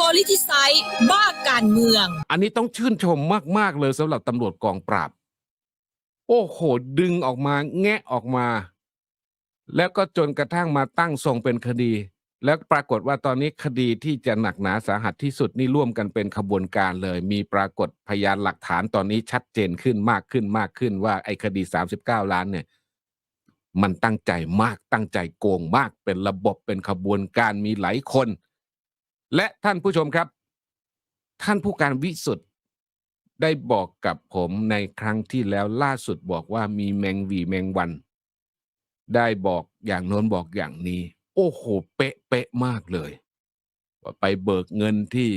politicize บ้าการเมือง อันนี้ต้องชื่นชมมาก ๆ เลยสำหรับตำรวจกองปราบ โอ้โห ดึงออกมาแงะออกมา แล้วก็จนกระทั่งมาตั้งทรงเป็นคดี แล้วปรากฏว่าตอนนี้คดีที่จะหนักหนาสาหัสที่สุดนี่ร่วมกันเป็นขบวนการเลย มีปรากฏพยานหลักฐานตอนนี้ชัดเจนขึ้นมากขึ้นมากขึ้นว่าไอ้คดี 39 ล้านเนี่ยมันตั้งใจมากตั้งใจโกงมากเป็นระบบเป็นขบวนการมีหลายคน และท่านผู้ชมครับ ท่านผู้การวิสุทธ์ได้บอกกับผมในครั้งที่แล้วล่าสุดบอกว่ามีแมงวีแมงวัน ได้บอกอย่างโน้นบอกอย่างนี้ โอ้โห เป๊ะเป๊ะมากเลยไปเบิกเงินที่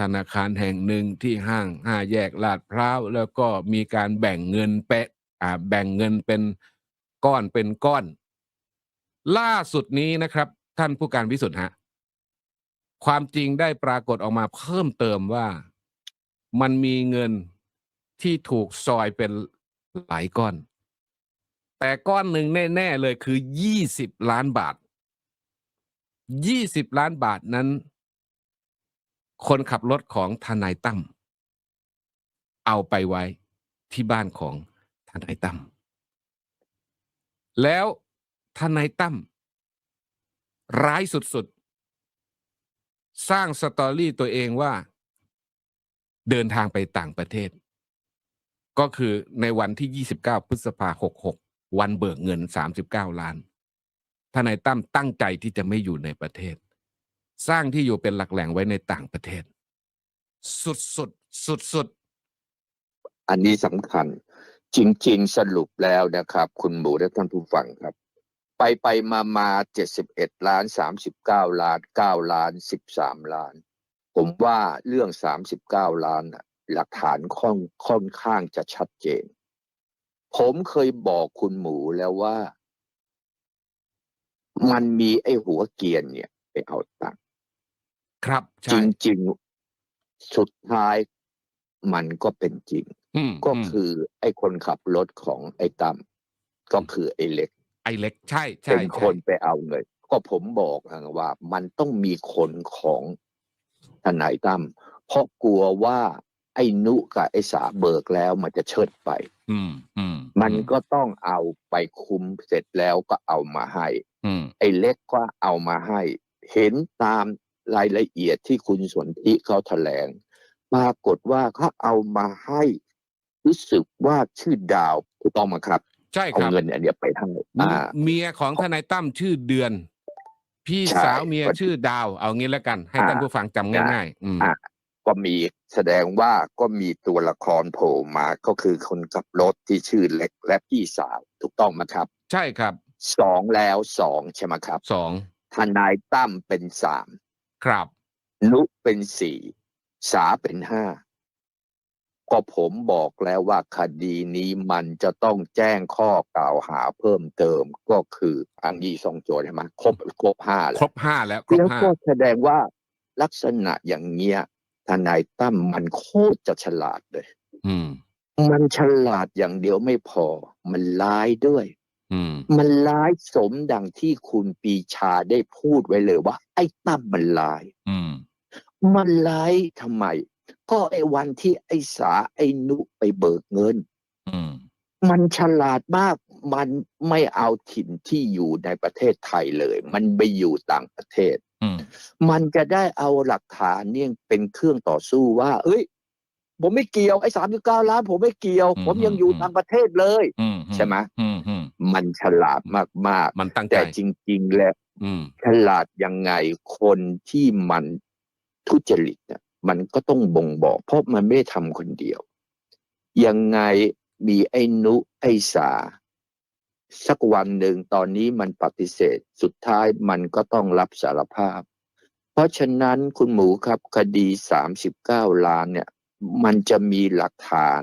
ธนาคารแห่งหนึ่งที่ห้างห้าแยกลาดพร้าวแล้วก็มีการแบ่งเงินเป๊ะอ่าแบ่งเงินเป็นก้อนเป็นก้อน ล่าสุดนี้นะครับ ท่านผู้การวิสุทธ์ฮะ ความจริงได้ปรากฏออกมาเพิ่มเติมว่ามันมีเงินที่ถูกซอยเป็นหลายก้อน แต่ก้อนหนึ่งแน่ ๆ เลยคือยี่สิบล้านบาทยี่สิบล้านบาทนั้น คนขับรถของทนายตั้มเอาไปไว้ที่บ้านของทนายตั้มแล้วทนายตั้มร้ายสุดๆ สร้างสตอรี่ตัวเองว่า เดินทางไปต่างประเทศ ก็คือในวันที่ 29 พฤษภาคม66 วันเบิกเงิน 39 ล้านทนายตั้มตั้งใจที่จะไม่อยู่ในประเทศ สร้างที่อยู่เป็นหลักแหล่งไว้ในต่างประเทศ สุดสุดสุดสุดอันนี้สำคัญ จริง ๆ สรุปแล้วนะครับ คุณหมูและท่านผู้ฟังครับ ไปไปมามาเจ็ดสิบเอ็ดล้านสามสิบเก้าล้านเก้าล้านสิบสามล้าน ผมว่าเรื่องสามสิบเก้าล้านน่ะหลักฐานค่อนค่อนข้างจะชัดเจน ผมเคยบอกคุณหมูแล้วว่า มันมีไอ้หัวเกรียนเนี่ย ไปเอาตังค์ครับจใช่ริงๆสุดท้ายมันก็เป็นจริงอืมก็มคือไอ้คนขับรถของไอ้ตั้มก็คือไอ้เล็ก ไอเล็กใช่ใช่เป็นคนใช่ไปเอาเงินก็ผมบอกนะว่า มันต้องมีคนของทนายตั้มเพราะกลัวว่าไอ้นุกับไอ้สาเบิกแล้วมันจะเชิดไป อืมอืมมันก็ต้องเอาไปคุมเสร็จแล้วก็เอามาให้ อืมไอ้เล็กก็เอามาให้ เห็นตามรายละเอียดที่คุณสนธิเขาแถลงปรากฏว่าเขาเอามาให้ รู้สึกว่าชื่อดาวถูกต้องไหมครับ ใช่เอาครับเงินอันเนี้ยไปให้อ่า เมียของทนายตั้มชื่อเดือน พี่ใช่สาวเมียชื่อดาว เอางี้แล้วกัน ให้อ่าท่านผู้ฟังจำง่ายๆอืมอ่า ก็มีแสดงว่าก็มีตัวละครโผล่มาก็คือคนขับรถที่ชื่อเล็กและพี่สาวถูกต้องไหมครับใช่ครับสองแล้วสองใช่ไหมครับสองทนายตั้มเป็นสามครับ นุเป็นสี่สาเป็นห้า ก็ผมบอกแล้วว่าคดีนี้มันจะต้องแจ้งข้อกล่าวหาเพิ่มเติมก็คืออันนี้สองโจทย์ใช่ไหมครบครบห้าแล้วครบห้าแล้วครบแล้วห้าก็แสดงว่าลักษณะอย่างเงี้ยทนายตั้มมันโคตรจะฉลาดเลย อืม มันฉลาดอย่างเดียวไม่พอ มันร้ายด้วย อืม มันร้ายสมดังที่คุณปีชาได้พูดไว้เลยว่า ไอ้ตั้มมันร้าย อืม มันร้ายทำไม ก็ไอ้วันที่ไอ้สาไอ้นุไปเบิกเงินอืมมันฉลาดมาก มันไม่เอาถิ่นที่อยู่ในประเทศไทยเลย มันไปอยู่ต่างประเทศอืมมันจะได้เอาหลักฐานเนี่ยเป็นเครื่องต่อสู้ว่า เอ้ย ผมไม่เกี่ยวไอ้สามสิบเก้าล้านผมไม่เกี่ยวอืมผมยังอยู่อืมต่างประเทศเลยอืมใช่ไหมอืมอืมมันฉลาดมากมันตั้งๆใจแต่จริง ๆ แล้วอืมฉลาดยังไงคนที่มันทุจริตน่ะ มันก็ต้องบ่งบอกเพราะมันไม่ได้ทำคนเดียว ยังไงมีไอ้นุไอ้สา สักวันหนึ่งตอนนี้มันปฏิเสธ สุดท้ายมันก็ต้องรับสารภาพ เพราะฉะนั้นคุณหมูครับคดีสามสิบเก้าล้านเนี่ย มันจะมีหลักฐาน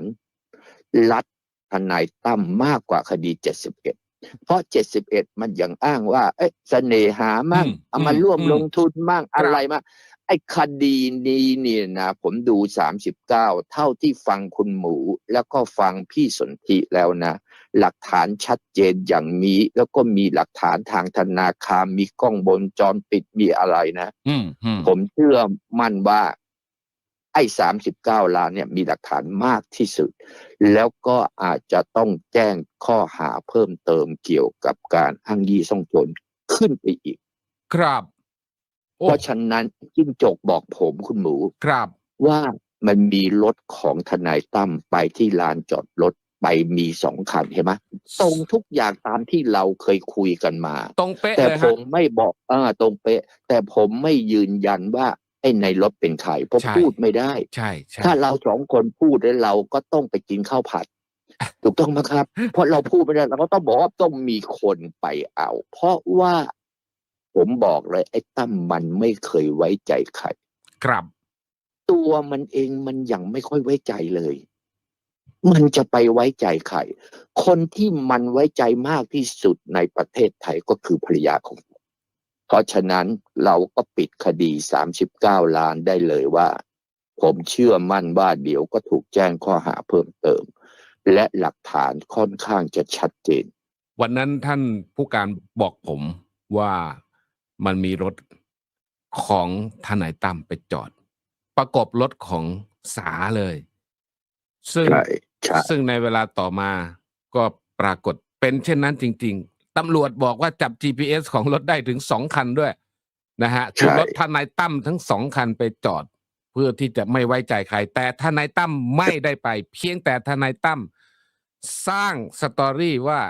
ลัดทนายตั้มมากกว่าคดีเจ็ดสิบเอ็ดเพราะเจ็ดสิบเอ็ดมันยังอ้างว่า เอ๊ะเสน่หามั่งอืมเอามาอืมร่วมอืมลงทุนมั่งครับอะไรมั่ง ไอ้คดีนี้เนี่ยนะผมดูสามสิบเก้าเท่าที่ฟังคุณหมู แล้วก็ฟังพี่สนธิแล้วนะ หลักฐานชัดเจนอย่างนี้ แล้วก็มีหลักฐานทางธนาคารมีกล้องบนจรปิดมีอะไรนะอืมอืมผมเชื่อมั่นว่า ไอ้สามสิบเก้าล้านเนี่ยมีหลักฐานมากที่สุด แล้วก็อาจจะต้องแจ้งข้อหาเพิ่มเติมเกี่ยวกับการอ้างยี่ซ่องโจรขึ้นไปอีก ครับโอ้ เพราะฉะนั้นจิ้งจกบอกผมคุณหมูครับว่ามันมีรถของทนายตั้มไปที่ลานจอดรถไปมีสองคันเห็นไหมตรงทุกอย่างตามที่เราเคยคุยกันมา ตรงเป๊ะแต่เลยผฮะมไม่บอกอ่าตรงเป๊ะ แต่ผมไม่ยืนยันว่าไอ้ในรถเป็นใครเพราะใช่พูดไม่ได้ใช่ใช่ถ้าเราสองคนพูดแล้วเราก็ต้องไปกินข้าวผัด ถูกต้องไหมครับ เพราะเราพูดไม่ได้เราก็ต้องบอกว่าต้องมีคนไปเอา เพราะว่า ผมบอกเลย ไอ้ตั้มมันไม่เคยไว้ใจใครครับ ตัวมันเองมันยังไม่ค่อยไว้ใจเลย มันจะไปไว้ใจใครคนที่มันไว้ใจมากที่สุดในประเทศไทยก็คือภรรยาของผมเพราะฉะนั้นเราก็ปิดคดี39ล้านได้เลยว่า ผมเชื่อมั่นว่าเดี๋ยวก็ถูกแจ้งข้อหาเพิ่มเติม และหลักฐานค่อนข้างจะชัดเจน วันนั้นท่านผู้การบอกผมว่า มันมีรถของทนายตั้มไปจอด ประกบรถของสาเลย ซึ่งใช่ใช่ซึ่งในเวลาต่อมาก็ปรากฏเป็นเช่นนั้นจริง ๆ ตำรวจบอกว่าจับ GPS ของรถได้ถึงสองคันด้วยนะฮะคือรถทนายตั้มทั้งสองคันไปจอด เพื่อที่จะไม่ไว้ใจใคร แต่ทนายตั้มไม่ได้ไป เพียงแต่ทนายตั้มสร้างสตอรี่ว่า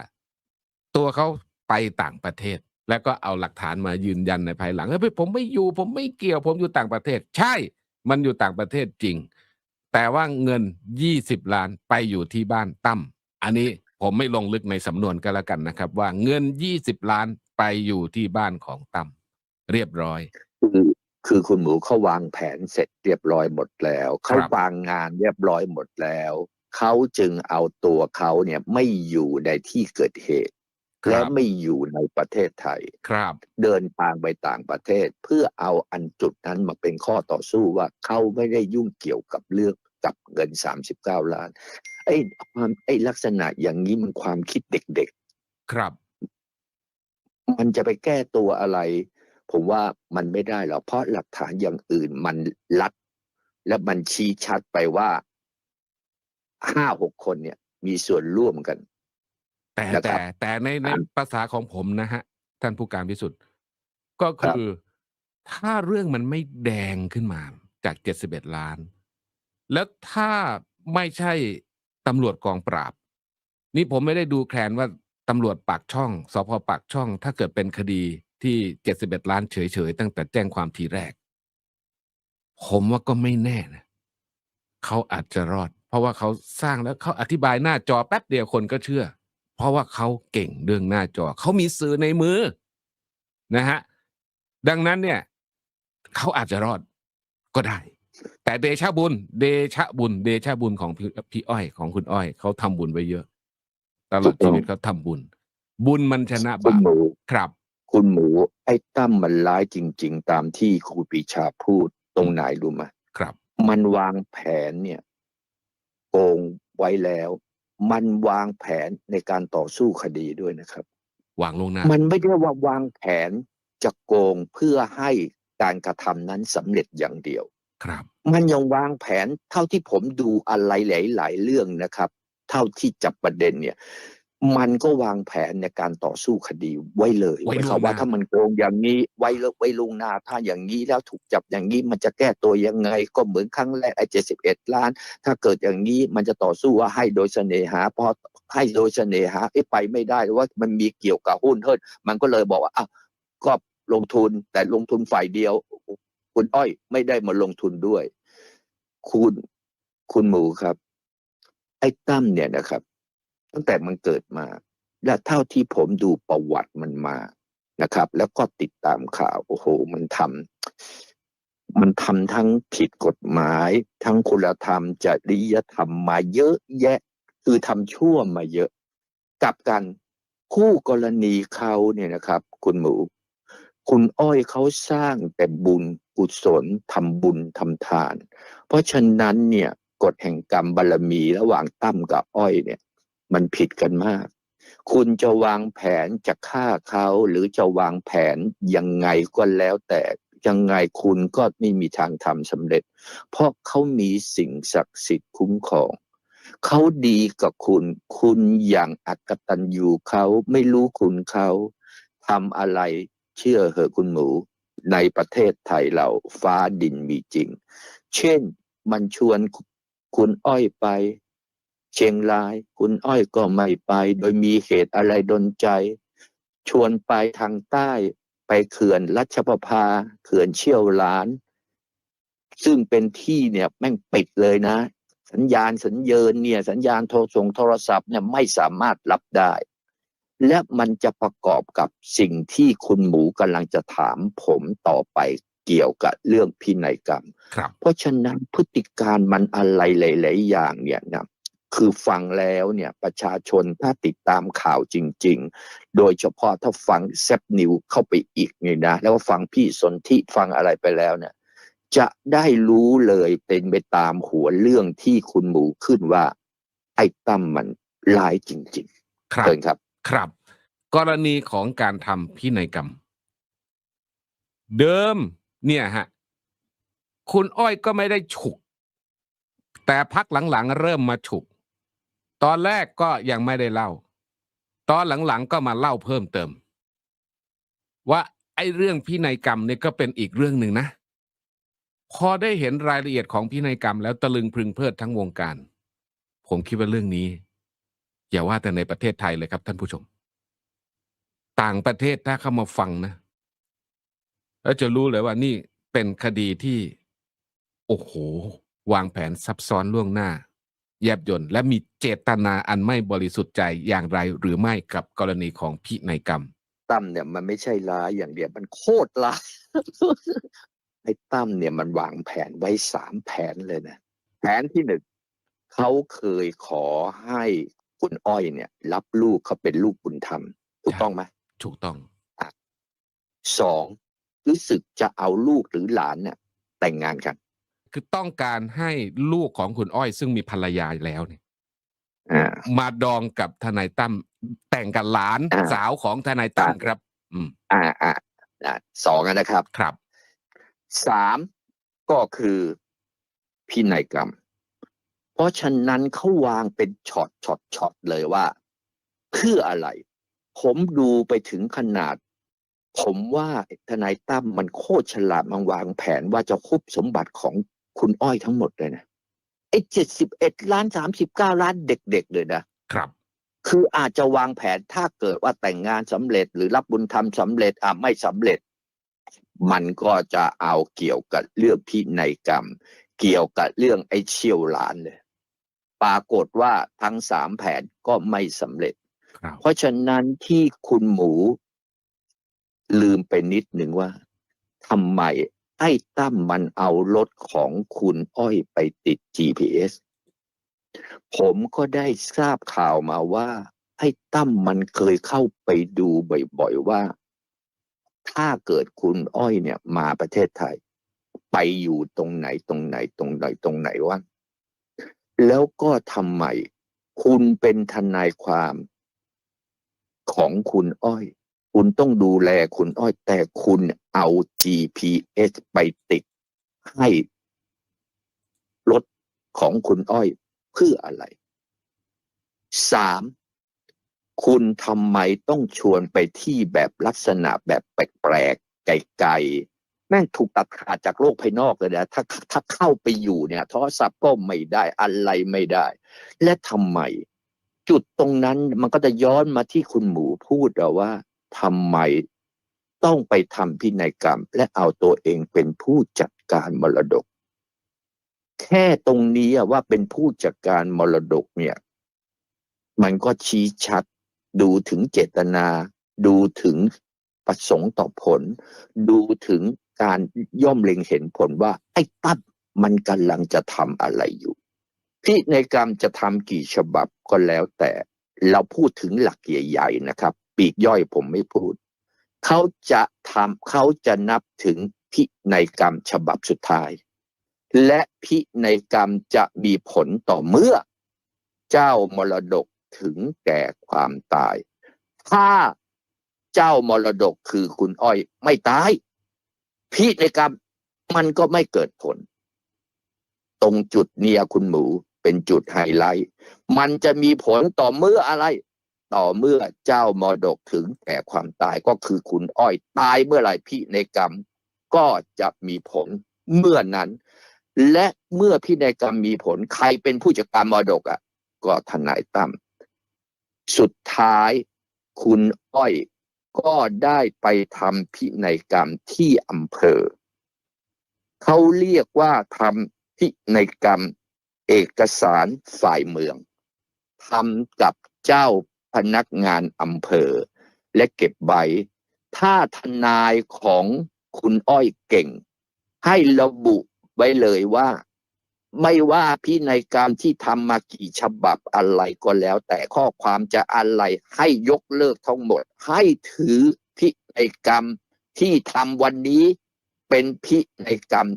ตัวเขาไปต่างประเทศ แล้วก็เอาหลักฐานมายืนยันในภายหลังเฮ้ยผมไม่อยู่ ผมไม่เกี่ยว ผมอยู่ต่างประเทศ ใช่ มันอยู่ต่างประเทศจริง แต่ว่าเงินยี่สิบล้านไปอยู่ที่บ้านตั้มอันนี้ผมไม่ลงลึกในสำนวนก็แล้วกันนะครับ ว่าเงินยี่สิบล้านไปอยู่ที่บ้านของตั้มเรียบร้อย คือคือคุณหมูเขาวางแผนเสร็จเรียบร้อยหมดแล้วเขาครับวางงานเรียบร้อยหมดแล้วเขาจึงเอาตัวเขาเนี่ยไม่อยู่ในที่เกิดเหตุครั และบไม่อยู่ในประเทศไทยครับ เดินทางไปต่างประเทศ เพื่อเอาอันจุดนั้นมาเป็นข้อต่อสู้ว่าเขาไม่ได้ยุ่งเกี่ยวกับเรื่องกับเงินสามสิบเก้าล้าน ไอ้ความไอ้ลักษณะอย่างนี้มันความคิดเด็กครับๆมันจะไปแก้ตัวอะไร ผมว่ามันไม่ได้หรอกเพราะหลักฐานอย่างอื่นมันลัด และมันชี้ชัดไปว่าห้าหกคนเนี่ย มีส่วนร่วมกัน แต่นะครับแต่แต่ในในอ่าภาษาของผมนะฮะ ท่านผู้การพิสุทธิ์ ก็ครับคือถ้าเรื่องมันไม่แดงขึ้นมาจากเจ็ดสิบเอ็ดล้าน แล้วถ้าไม่ใช่ตำรวจกองปราบ นี่ผมไม่ได้ดูแคลนว่าตำรวจปากช่องสพปากช่อง ถ้าเกิดเป็นคดีที่เจ็ดสิบเอ็ดล้านเฉยๆ ตั้งแต่แจ้งความทีแรก ผมว่าก็ไม่แน่นะเขาอาจจะรอด เพราะว่าเขาสร้างแล้วเขาอธิบายหน้าจอแป๊บเดียวคนก็เชื่อ เพราะว่าเขาเก่งเรื่องหน้าจอ เขามีสื่อในมือนะฮะดังนั้นเนี่ยเขาอาจจะรอดก็ได้ แต่เดชะบุญ เดชะบุญ เดชะบุญของพี่พี่อ้อยของคุณอ้อยเขาทำบุญไว้เยอะ ตลอดชีวิตเขาทำบุญ บุญมันชนะคุบาณปหมูครับ คุณหมู ไอ้ตั้มมันร้ายจริง ๆ ตามที่ครูปรีชาพูดตรงไหนรู้ไหมครับ มันวางแผนเนี่ยโกงไว้แล้ว มันวางแผนในการต่อสู้คดีด้วยนะครับ วางลวงหน้า มันไม่ได้ว่าวางแผนจะโกงเพื่อให้การกระทำนั้นสำเร็จอย่างเดียวครับ มันยังวางแผนเท่าที่ผมดูอะไรหลาย ๆ เรื่องนะครับ เท่าที่จับประเด็นเนี่ย มันก็วางแผนในการต่อสู้คดีไว้เลยไว้หมายล่คววางมว่าหน้าถ้ามันโกงอย่างนี้ไว้ไว้ลวงหน้า ถ้าอย่างนี้แล้วถูกจับอย่างนี้มันจะแก้ตัวยังไง ก็เหมือนครั้งแรกไอ้เจ็ดสิบเอ็ดล้าน ถ้าเกิดอย่างนี้มันจะต่อสู้ว่าให้โดยเสน่หาพอให้โดยเสน่หาเอ้ไปไม่ได้หรือว่ามันมีเกี่ยวกับหุ้นเทิดมันก็เลยบอกว่าอ้าวก็ลงทุนแต่ลงทุนฝ่ายเดียว คุณอ้อยไม่ได้มาลงทุนด้วย คุณคุณหมูครับ ไอ้ตั้มเนี่ยนะครับ ตั้งแต่มันเกิดมา และเท่าที่ผมดูประวัติมันมานะครับ แล้วก็ติดตามข่าวโอ้โห มันทำมันทำทั้งผิดกฎหมาย ทั้งคุณธรรมจริยธรรมมาเยอะแยะ คือทำชั่วมาเยอะกลับกันคู่กรณีเขาเนี่ยนะครับ คุณหมู คุณอ้อยเขาสร้างแต่บุญกุศลทำบุญทำทาน เพราะฉะนั้นเนี่ยกฎแห่งกรรมบารมีระหว่างตั้มกับอ้อยเนี่ย มันผิดกันมาก คุณจะวางแผนจะฆ่าเขาหรือจะวางแผนยังไงก็แล้วแต่ยังไงคุณก็ไม่มีทางทำสำเร็จ เพราะเขามีสิ่งศักดิ์สิทธิ์คุ้มครองเขาดีกับคุณ คุณอย่างอักตันอยู่เขาไม่รู้คุณเขาทำอะไรเชื่อเหอะคุณหมู ในประเทศไทยเราฟ้าดินมีจริง เช่นมันชวนคุณอ้อยไป เชียงราย คุณอ้อยก็ไม่ไป โดยมีเหตุอะไรดนใจ ชวนไปทางใต้ไปเขื่อนรัชประภาเขื่อนเชี่ยวหลาน ซึ่งเป็นที่เนี่ยแม่งปิดเลยนะ สัญญาณสัญเยินเนี่ย สัญญาณโทรส่งโทรศัพท์เนี่ยไม่สามารถรับได้ และมันจะประกอบกับสิ่งที่คุณหมูกำลังจะถามผมต่อไปเกี่ยวกับเรื่องพินัยกรรมครับเพราะฉะนั้นพฤติการมันอะไรหลาย ๆ อย่างเนี่ยนะ คือฟังแล้วเนี่ยประชาชนถ้าติดตามข่าวจริง ๆ โดยเฉพาะถ้าฟังแซบนิวเข้าไปอีกเนี่ยนะแล้วก็ฟังพี่สนธิฟังอะไรไปแล้วเนี่ยจะได้รู้เลยเป็นไปตามหัวเรื่องที่คุณหมูขึ้นว่า ไอ้ตั้มมันร้ายจริงครัๆบเชิญครับ ครับ กรณีของการทำพินัยกรรม เดิมเนี่ยฮะคุณอ้อยก็ไม่ได้ฉุก แต่พักหลังๆ เริ่มมาฉุก ตอนแรกก็ยังไม่ได้เล่า ตอนหลังๆก็มาเล่าเพิ่มเติม ว่าไอ้เรื่องพินัยกรรมเนี่ยก็เป็นอีกเรื่องหนึ่งนะ พอได้เห็นรายละเอียดของพินัยกรรมแล้วตะลึงพึงเพลิดทั้งวงการ ผมคิดว่าเรื่องนี้ อย่าว่าแต่ในประเทศไทยเลยครับท่านผู้ชม ต่างประเทศถ้าเข้ามาฟังนะ แล้วจะรู้เลยว่านี่เป็นคดีที่ โอ้โห วางแผนซับซ้อนล่วงหน้า แยบยนต์และมีเจตนาอันไม่บริสุทธิ์ใจอย่างไรหรือไม่กับกรณีของพินัยกรรมตั้มเนี่ยมันไม่ใช่ร้ายอย่างเดียวมันโคตรร้ายไอ้ตั้มเนี่ยมันวางแผนไว้สามแผนเลยนะแผนที่หนึ่งเขาเคยขอให้คุณอ้อยเนี่ย รับลูกเขาเป็นลูกบุญธรรม ถูกต้องไหมถูกต้องสองรู้สึกจะเอาลูกหรือหลานเนี่ย แต่งงานกัน คือต้องการให้ลูกของคุณอ้อย ซึ่งมีภรรยาแล้วเนี่ยอ่ามาดองกับทนายตั้มแต่งกับหลานอ่าสาวของทนายตั้มอ่าครับ อืม อ่าอ่าอ่าสองอะนะครับ ครับสามก็คือพินัยกรรม เพราะฉะนั้นเขาวางเป็นช็อตช็อตช็อตเลยว่า เพื่ออะไร ผมดูไปถึงขนาด ผมว่าทนายตั้มมันโคตรฉลาดมันวางแผนว่าจะคุบสมบัติของ คุณอ้อยทั้งหมดเลยนะไอ้เจ็ดสิบเอ็ดล้านสามสิบเก้าล้านเด็ก ๆ เลยนะครับ คืออาจจะวางแผนถ้าเกิดว่าแต่งงานสำเร็จ หรือรับบุญธรรมสำเร็จอะไม่สำเร็จ มันก็จะเอาเกี่ยวกับเรื่องพินัยกรรม เกี่ยวกับเรื่องไอ้เชี่ยวหลานเลยปรากฏว่าทั้งสามแผนก็ไม่สำเร็จครับเพราะฉะนั้นที่คุณหมูลืมไปนิดหนึ่งว่าทำไม ไอ้ตั้มมันเอารถของคุณอ้อยไปติด GPS ผมก็ได้ทราบข่าวมาว่าไอ้ตั้มมันเคยเข้าไปดูบ่อยๆว่า ถ้าเกิดคุณอ้อยเนี่ย มาประเทศไทย ไปอยู่ตรงไหนตรงไหนตรงไหนตรงไหนวะแล้วก็ทำไมคุณเป็นทนายความของคุณอ้อย คุณต้องดูแลคุณอ้อยแต่คุณเอา GPS ไปติดให้รถของคุณอ้อยเพื่ออะไรสามคุณทำไมต้องชวนไปที่แบบลักษณะแบบแปลกๆไกลๆแม่งถูกตัดขาดจากโลกภายนอกเลยนะถ้าถ้าเข้าไปอยู่เนี่ยโทรศัพท์ก็ไม่ได้อะไรไม่ได้ และทำไม จุดตรงนั้นมันก็จะย้อนมาที่คุณหมูพูดเราว่า ทำไมต้องไปทำพินัยกรรม และเอาตัวเองเป็นผู้จัดการมรดก แค่ตรงนี้ว่าเป็นผู้จัดการมรดกเนี่ย มันก็ชี้ชัด ดูถึงเจตนา ดูถึงประสงค์ต่อผล ดูถึงการย่อมเล็งเห็นผลว่า ไอ้ตั้มมันกำลังจะทำอะไรอยู่พินัยกรรมจะทำกี่ฉบับก็แล้วแต่ เราพูดถึงหลักใหญ่ๆนะครับ ปีกย่อยผมไม่พูด เขาจะทำเขาจะนับถึงพินัยกรรมฉบับสุดท้าย และพินัยกรรมจะมีผลต่อเมื่อ เจ้ามรดกถึงแก่ความตาย ถ้าเจ้ามรดกคือคุณอ้อยไม่ตาย พินัยกรรมมันก็ไม่เกิดผล ตรงจุดเนียคุณหมูเป็นจุดไฮไลท์ มันจะมีผลต่อเมื่ออะไร ต่อเมื่อเจ้ามรดกถึงแก่ความตายก็คือคุณอ้อยตายเมื่อไหร่พินกรรม ก็จะมีผลเมื่อนั้น และเมื่อพินกรรมมีผลใครเป็นผู้จัดการมรดกอะ ก็ทนายตั้มสุดท้ายคุณอ้อยก็ได้ไปทำพินกรรมที่อำเภอ เขาเรียกว่าทำพินกรรมเอกสารฝ่ายเมืองทำกับเจ้า พนักงานอำเภอ และเก็บใบ ถ้าทนายของคุณอ้อยเก่ง ให้ระบุไว้เลยว่า ไม่ว่าพินัยกรรมที่ทำมากี่ฉบับอะไรก็แล้ว แต่ข้อความจะอะไรให้ยกเลิกทั้งหมด ให้ถือพิในกรรมที่ทำวันนี้เป็นพิในกรรม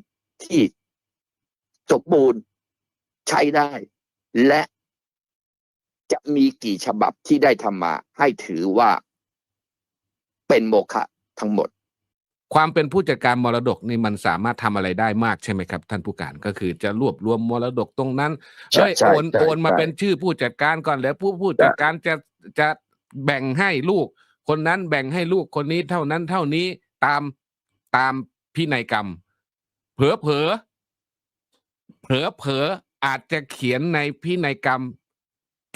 ที่สมบูรณ์ใช้ได้ และ จะมีกี่ฉบับที่ได้ทำมาให้ถือว่าเป็นโมฆะทั้งหมด ความเป็นผู้จัดการมรดกนี่มันสามารถทำอะไรได้มากใช่ไหมครับ ท่านผู้การก็คือจะรวบรวมมรดกตรงนั้นใช่เอ้ยใช่โอนใช่โอนมาใช่เป็นชื่อผู้จัดการก่อนแล้วผู้ผู้จัดการจะจะแบ่งให้ลูก คนนั้นแบ่งให้ลูกคนนี้เท่านั้นเท่านี้ตามตามพินัยกรรม เผลอเผลอเผลอเผลออาจจะเขียนในพินัยกรรม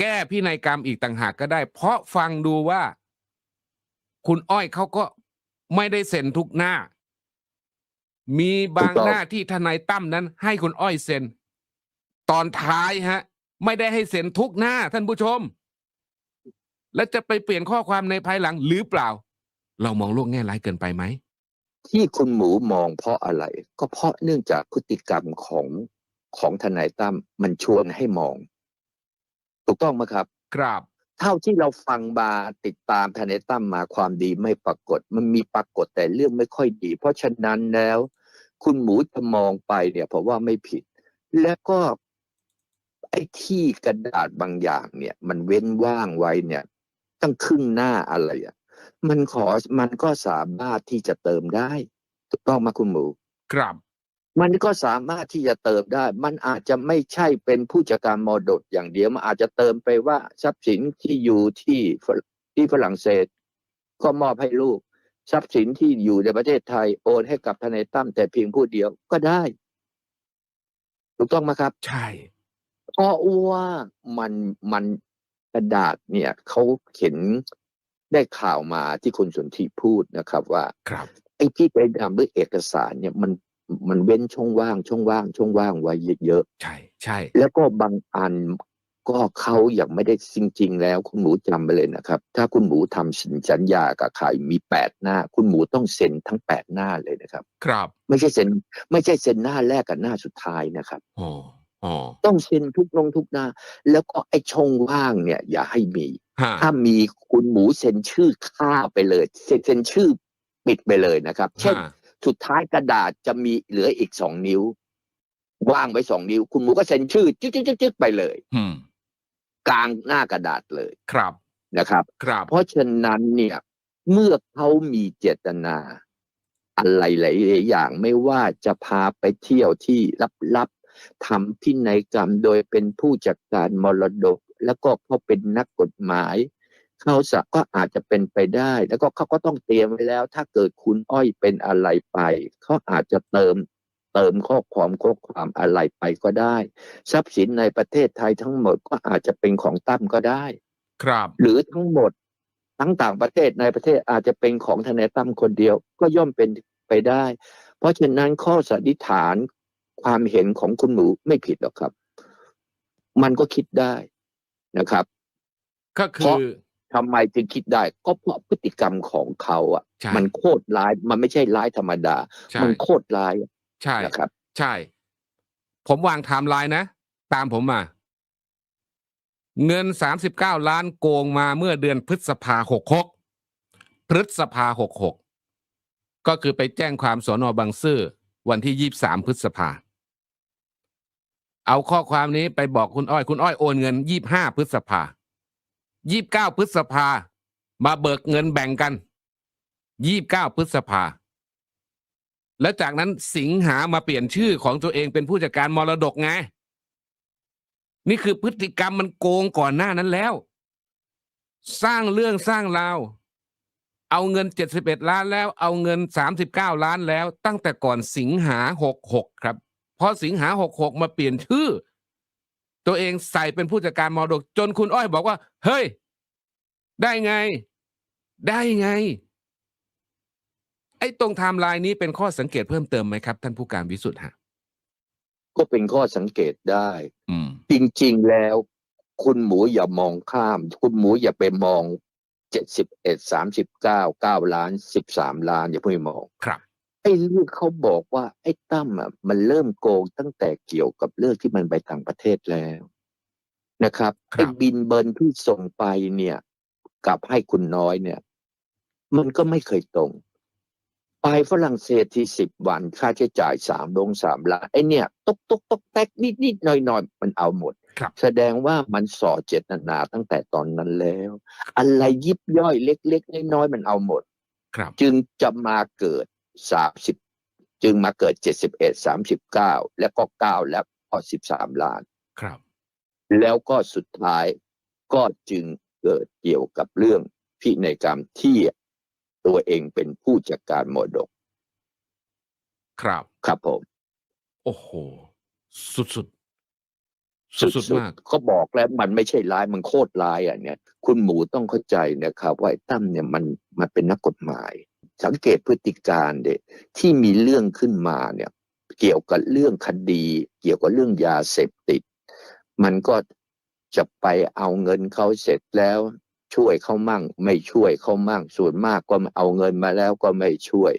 แก้พินัยกรรมอีกต่างหากก็ได้ เพราะฟังดูว่า คุณอ้อยเขาก็ไม่ได้เซ็นทุกหน้า มีบางหน้าที่ทนายตั้มนั้น ให้คุณอ้อยเซ็น ตอนท้ายฮะ ไม่ได้ให้เซ็นทุกหน้าท่านผู้ชม แล้วจะไปเปลี่ยนข้อความในภายหลังหรือเปล่า เรามองโลกแง่ร้ายเกินไปไหมที่คุณหมูมองเพราะอะไร ก็เพราะเนื่องจากพฤติกรรมของของทนายตั้มมันชวนให้มอง ถูกต้องไหมครับ ครับ เท่าที่เราฟังมาติดตามทนายตั้มมาความดีไม่ปรากฏ มันมีปรากฏแต่เรื่องไม่ค่อยดี เพราะฉะนั้นแล้ว คุณหมูจะมองไปเนี่ยเพราะว่าไม่ผิด แล้วก็ไอ้ที่กระดาษบางอย่างเนี่ย มันเว้นว่างไว้เนี่ย ตั้งครึ่งหน้าอะไรอะมันขอมันก็สามารถที่จะเติมได้ ถูกต้องไหมาคุณหมู ครับ มันก็สามารถที่จะเติมได้ มันอาจจะไม่ใช่เป็นผู้จัดการมรดกอย่างเดียว มันอาจจะเติมไปว่าทรัพย์สินที่อยู่ที่ฝรที่ฝรั่งเศส ก็มอบให้ลูก ทรัพย์สินที่อยู่ในประเทศไทยโอนให้กับทนายตั้มแต่เพียงผู้เดียวก็ได้ ถูกต้องไหมครับ ใช่เพราะว่ามันมันกระดาษเนี่ยเขาเขียนได้ข่าวมาที่คุณสนธิพูดนะครับ ว่าครับไอ้ที่ไปทำด้วยเอกสารเนี่ยมัน มันเว้นช่องว่าง ช่องว่าง ช่องว่างไว้เยอะใช่ใช่ๆแล้วก็บางอันก็เขาอย่างไม่ได้จริง ๆ แล้วคุณหมูจำไปเลยนะครับ ถ้าคุณหมูทำสินสัญญากับใครมีแปดหน้า คุณหมูต้องเซ็นทั้งแปดหน้าเลยนะครับ ครับ ไม่ใช่เซ็นไม่ใช่เซ็นหน้าแรกกับหน้าสุดท้ายนะครับอ๋ออ๋อต้องเซ็นทุกลงทุกหน้า แล้วก็ไอ้ช่องว่างเนี่ย อย่าให้มีฮะถ้ามีคุณหมูเซ็นชื่อค่าไปเลยเซ็นเซ็นชื่อปิดไปเลยนะครับ เช่นฮะ สุดท้ายกระดาษจะมีเหลืออีกสองนิ้ว ว่างไว้สองนิ้ว คุณหมูก็เซ็นชื่อจึ๊กจึ๊กจึ๊กจึ๊กไปเลยอืมกลางหน้ากระดาษเลยครับนะครับครับเพราะฉะนั้นเนี่ย เมื่อเขามีเจตนา อะไรหลายๆอย่างไม่ว่าจะพาไปเที่ยวที่ลับๆทำพินัยกรรมโดยเป็นผู้จัดการมรดก แล้วก็เขาเป็นนักกฎหมาย เขาสะก็อาจจะเป็นไปได้ แล้วก็เขาก็ต้องเตรียมไว้แล้ว ถ้าเกิดคุณอ้อยเป็นอะไรไปเขาอาจจะเติมเติมข้อความข้อความอะไรไปก็ได้ ทรัพย์สินในประเทศไทยทั้งหมดก็อาจจะเป็นของตั้มก็ได้ ครับ หรือทั้งหมดทั้งต่างประเทศในประเทศอาจจะเป็นของทนายตั้มคนเดียวก็ย่อมเป็นไปได้ เพราะฉะนั้นข้อสันนิษฐานความเห็นของคุณหมูไม่ผิดหรอกครับ มันก็คิดได้นะครับ ก็คืเพราะอ ทำไมจึงคิดได้ ก็เพราะพฤติกรรมของเขาอะใช่มันโคตรร้าย มันไม่ใช่ร้ายธรรมดาใช่มันโคตรร้ายใช่นะครับ ใช่ ผมวางไทม์ไลน์นะ ตามผมมา เงินสามสิบเก้าล้านโกงมาเมื่อเดือนพฤษภาหกหกพฤษภาหกหกก็คือไปแจ้งความสอนอบางซื่อวันที่ยี่สามพฤษภา เอาข้อความนี้ไปบอกคุณอ้อย คุณอ้อยโอนเงินยี่ห้าพฤษภา ยี่บเก้าพฤษภา มาเบิกเงินแบ่งกันยี่บเก้าพฤษภา แล้วจากนั้นสิงหามาเปลี่ยนชื่อของตัวเองเป็นผู้จัดการมรดกไง นี่คือพฤติกรรมมันโกงก่อนหน้านั้นแล้ว สร้างเรื่องสร้างราว เอาเงิน71ล้านแล้ว เอาเงิน39ล้านแล้ว ตั้งแต่ก่อนสิงหา66ครับ พอสิงหา66มาเปลี่ยนชื่อ ตัวเองใส่เป็นผู้จัดการมรดก จนคุณอ้อยบอกว่า เฮ้ย ได้ไง ได้ไง ไอ้ตรงไทม์ไลน์นี้เป็นข้อสังเกตเพิ่มเติมไหมครับ ท่านผู้การวิสุทธ์ฮะก็เป็นข้อสังเกตได้ อืม จริงๆแล้ว คุณหมูอย่ามองข้าม คุณหมูอย่าไปมองเจ็ดสิบเอ็ดสามสิบเก้าเก้าล้านสิบสามล้านอย่าเพิ่งไปมอง ครับ ไอ้เรื่องเขาบอกว่าไอ้ตั้มอะมันเริ่มโกงตั้งแต่เกี่ยวกับเรื่องที่มันไปต่างประเทศแล้วนะครับครับไอ้บินเบิร์นที่ส่งไปเนี่ยกลับให้คุณน้อยเนี่ย มันก็ไม่เคยตรง ไปฝรั่งเศสที่สิบวันค่าใช้จ่ายสามลงสามล้านไอ้เนี่ยตกตกตกแตกนิดนิดหน่อยหน่อยมันเอาหมดครับแสดงว่ามันส่อเจตนาตั้งแต่ตอนนั้นแล้ว อะไรยิบย่อยเล็ก ๆ น้อยๆมันเอาหมดครับจึงจะมาเกิด สามสิบจึงมาเกิดเจ็ดสิบเอ็ดสามสิบเก้าแล้วก็เก้าแล้วก็สิบสามล้านครับ แล้วก็สุดท้ายก็จึงเกิดเกี่ยวกับเรื่องพินัยกรรมที่ตัวเองเป็นผู้จัดการมรดก ครับ ครับผม โอ้โห สุดสุดสุดสุดๆมากก็บอกแล้วมันไม่ใช่ร้ายมันโคตรร้ายอะเนี่ย คุณหมูต้องเข้าใจนะครับ ว่าไอ้ตั้มเนี่ยมันมันเป็นนักกฎหมาย สังเกตพฤติการเด็ที่มีเรื่องขึ้นมาเนี่ยเกี่ยวกับเรื่องคดี เกี่ยวกับเรื่องยาเสพติด มันก็จะไปเอาเงินเขาเสร็จแล้ว ช่วยเขามั่ง ไม่ช่วยเขามั่งส่วนมากก็เอาเงินมาแล้วก็ไม่ช่วย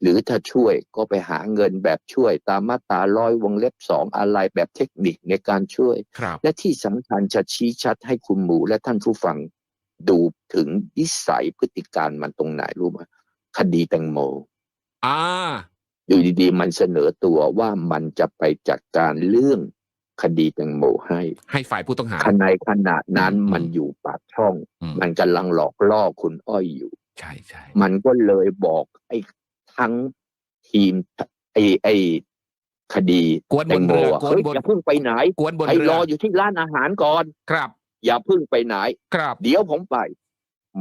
หรือถ้าช่วยก็ไปหาเงินแบบช่วย ตามมาตราร้อยวงเล็บสองอะไรแบบเทคนิคในการช่วยครับและที่สำคัญจะชี้ชัดให้คุณหมูและท่านผู้ฟังดูถึงนิสัยพฤติการมันตรงไหนรู้ไหม คดีแตงโม อ่า อยู่ดีๆ มันเสนอตัวว่ามันจะไปจัดการเรื่องคดีแตงโมให้ ให้ฝ่ายผู้ต้องหาขณะขณะนั้นอืมมันอยู่ปากช่องอืมมันกำลังหลอกล่อคุณอ้อยอยู่ ใช่ใช่มันก็เลยบอกไอ้ทั้งทีมไอ้ไอ้คดีกวนแตบนงโมเรืออะกวนเฮ้ยบนอย่าเพิ่งไปไหนกวนบนไอ้เรือรออยู่ที่ร้านอาหารก่อน ครับ อย่าเพิ่งไปไหน ครับ เดี๋ยวผมไป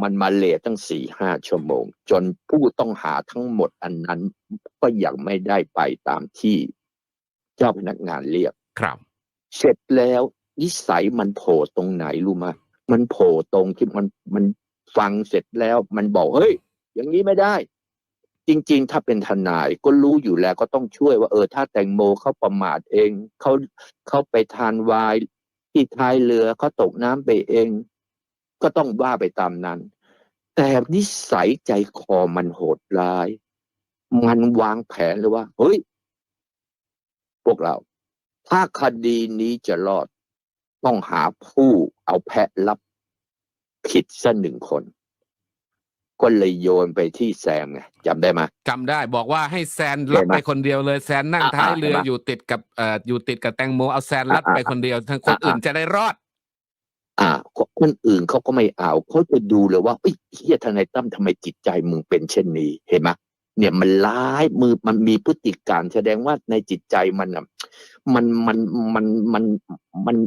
มันมาเลทตั้งสี่ห้าชั่วโมง จนผู้ต้องหาทั้งหมดอันนั้นก็ยังไม่ได้ไปตามที่เจ้าพนักงานเรียกครับ เสร็จแล้วนิสัยมันโผล่ตรงไหนรู้ไหมมันโผล่ตรงที่มันมันฟังเสร็จแล้วมันบอกเฮ้ย อย่างนี้ไม่ได้ จริง ๆ ถ้าเป็นทนายก็รู้อยู่แล้วก็ต้องช่วยว่าเออถ้าแตงโมเขาประมาทเองเขาเขาไปทานไวายที่ท้ายเรือเขาตกน้ำไปเอง ก็ต้องว่าไปตามนั้น แต่นิสัยใจคอมันโหดร้าย มันวางแผนเลยว่า เฮ้ย พวกเรา ถ้าคดีนี้จะรอด ต้องหาผู้เอาแพะรับผิดสักหนึ่งคน ก็เลยโยนไปที่แซมไงจำได้ไหมจำได้บอกว่าให้แซนรับเห็นไหมไปคนเดียวเลย แซนนั่งอ่าท้ายเรือเห็นไหมอยู่ติดกับเอ่ออยู่ติดกับแตงโมเอาแซนรัดอ่าไปคนเดียวทั้งคนอ่าอื่นจะได้รอด อ่าคนอื่นเขาก็ไม่เอาเขาจะดูเลยว่าเฮียทนายตั้มทำไมจิตใจมึงเป็นเช่นนี้เห็นไหมเนี่ยมันร้ายมือมันมีพฤติการแสดงว่าในจิตใจมันอะมันมันมันมันมัน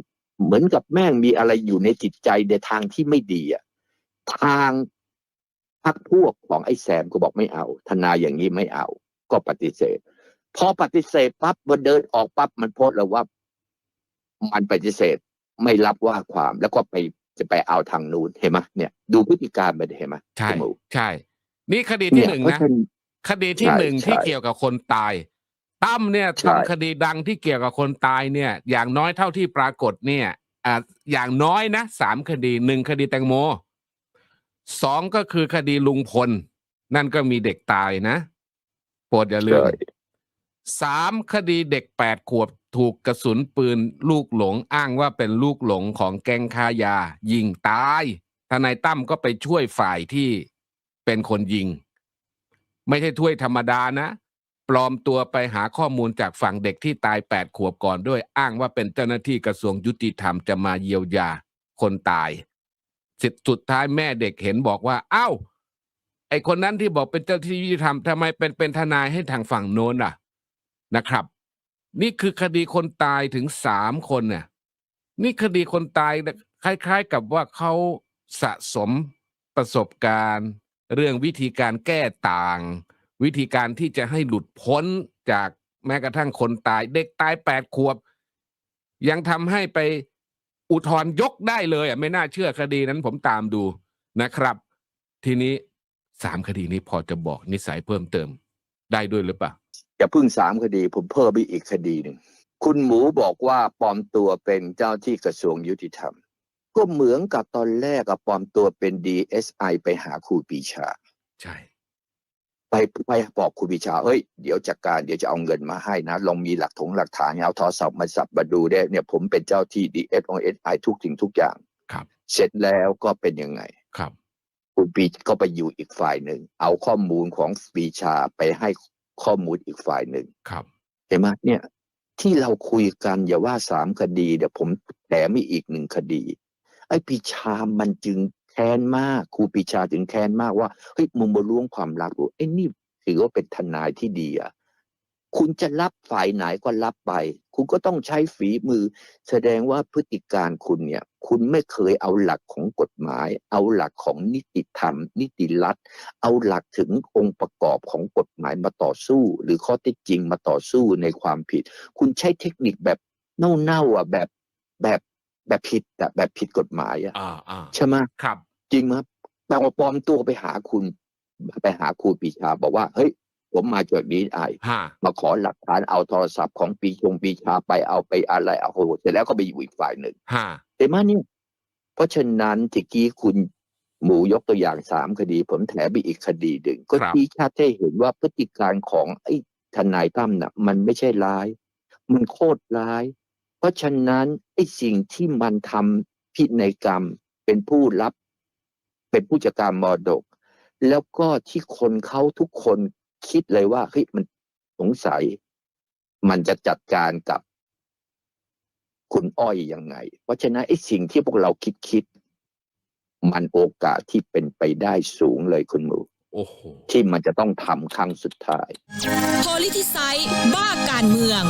เหมือนกับแม่งมีอะไรอยู่ในจิตใจในทางที่ไม่ดีอะทางพักพวกของไอ้แซมก็บอกไม่เอา ทนายอย่างนี้ไม่เอา ก็ปฏิเสธ พอปฏิเสธปั๊บมันเดินออกปั๊บมันโพสต์เลยว่า มันปฏิเสธ ไม่รับว่าความแล้วก็ไปจะไปเอาทางนู้นเห็นไหมเนี่ยดูพฤติการไปเห็นไหมใช่คุณหมูใช่ นี่คดีเนี่ที่ยหนึ่งเพราะนะฉะนั้นคดีที่ใช่หนึ่งที่ใช่เกี่ยวกับคนตายตั้มเนี่ยใช่ทำคดีดังที่เกี่ยวกับคนตายเนี่ย อย่างน้อยเท่าที่ปรากฏเนี่ยอ่าอย่างน้อยนะสามคดีหนึ่งคดีแตงโมสองก็คือคดีลุงพล นั่นก็มีเด็กตายนะโปรดอย่าลืมใช่ สามคดีเด็กแปดขวบถูกกระสุนปืนลูกหลงอ้างว่าเป็นลูกหลงของแก๊งค้ายา ยิงตายทนายตั้มก็ไปช่วยฝ่ายที่เป็นคนยิง ไม่ใช่ถ้วยธรรมดานะ ปลอมตัวไปหาข้อมูลจากฝั่งเด็กที่ตายแปดขวบก่อนด้วยอ้างว่าเป็นเจ้าหน้าที่กระทรวงยุติธรรมจะมาเยียวยาคนตายสุดสุดท้ายแม่เด็กเห็นบอกว่า เอ้า ไอคนนั้นที่บอกเป็นเจ้าที่ยุติธรรมทำไมเป็นเป็นทนายให้ทางฝั่งโน้นล่ะ นะครับ นี่คือคดีคนตายถึงสามคนเนี่ย นี่คดีคนตายคล้าย ๆ กับว่าเขาสะสมประสบการณ์ เรื่องวิธีการแก้ต่าง วิธีการที่จะให้หลุดพ้นจากแม้กระทั่งคนตาย เด็กตายแปดขวบ ยังทำให้ไปอุทธร์ยกได้เลยอะไม่น่าเชื่อคดีนั้นผมตามดูนะครับ ทีนี้สามคดีนี้พอจะบอกนิสัยเพิ่มเติมได้ด้วยหรือเปล่า อย่าเพิ่งสามคดี ผมเพิ่มไปอีกคดีหนึ่งคุณหมูบอกว่าปลอมตัวเป็นเจ้าที่กระทรวงยุติธรรม ก็เหมือนกับตอนแรกอะปลอมตัวเป็น DSI ไปหาครูปรีชา ใช่ ไปไปบอกครูปรีชาเฮ้ยเดี๋ยวจัดการเดี๋ยวจะเอาเงินมาให้นะลองมีหลักถงหลักฐานเอาโทรศัพท์มาสับมาดูได้เนี่ยผมเป็นเจ้าที่ DSI ทุกสิ่งทุกอย่างครับ เสร็จแล้วก็เป็นยังไงครับคุณปีก็ไปอยู่อีกฝ่ายหนึ่ง เอาข้อมูลของปรีชาไปให้ ข้อมูลอีกฝ่ายหนึ่งครับเห็นไหมเนี่ยที่เราคุยกันอย่าว่าสามคดีเดี๋ยวผมแถมมีอีกหนึ่งคดี ไอ้ปรีชามันจึงแค้นมากครูปรีชาถึงแค้นมากว่าเฮ้ยมึงมาล้วงความลับกูไอ้นี่ถือว่าเป็นทนายที่ดีอะ คุณจะรับฝ่ายไหนก็รับไป คุณก็ต้องใช้ฝีมือ แสดงว่าพฤติการคุณเนี่ย คุณไม่เคยเอาหลักของกฎหมาย เอาหลักของนิติธรรม นิติรัฐ เอาหลักถึงองค์ประกอบของกฎหมายมาต่อสู้ หรือข้อเท็จจริงมาต่อสู้ในความผิด คุณใช้เทคนิคแบบเน่าๆอะแบบแบบแบบผิดอะแบบผิดกฎหมายอะอ่าอ่าใช่ไหมครับ จริงไหมครับแต่ว่าปลอมตัวไปหาคุณไปหาครูปรีชาบอกว่าเฮ้ย ผมมาจากดีไอห้ามาขอหลักฐานเอาโทรศัพท์ของปีชงปีชาไปเอาไปอะไรเอาโหเสร็จแล้วก็ไปอยู่อีกฝ่ายหนึ่งห้าแต่มานี่เพราะฉะนั้นตะกี้คุณหมูยกตัวอย่างสามคดี ผมแถมไปอีกคดีหนึ่งก็ชี้ชัดให้เห็นว่าพฤติการของไอ้ทนายตั้มน่ะ มันไม่ใช่ร้าย มันโคตรร้าย เพราะฉะนั้นไอ้สิ่งที่มันทำพินัยกรรมเป็นผู้รับ เป็นผู้จัดการมรดก แล้วก็ที่คนเขาทุกคน คิดเลยว่าเฮ้ยมันสงสัย มันจะจัดการกับคุณอ้อยยังไง เพราะฉะนั้นไอ้สิ่งที่พวกเราคิดคิด มันโอกาสที่เป็นไปได้สูงเลยคุณหมูโอ้โหที่มันจะต้องทำครั้งสุดท้าย p o l i t i c i z e บ้าการเมือง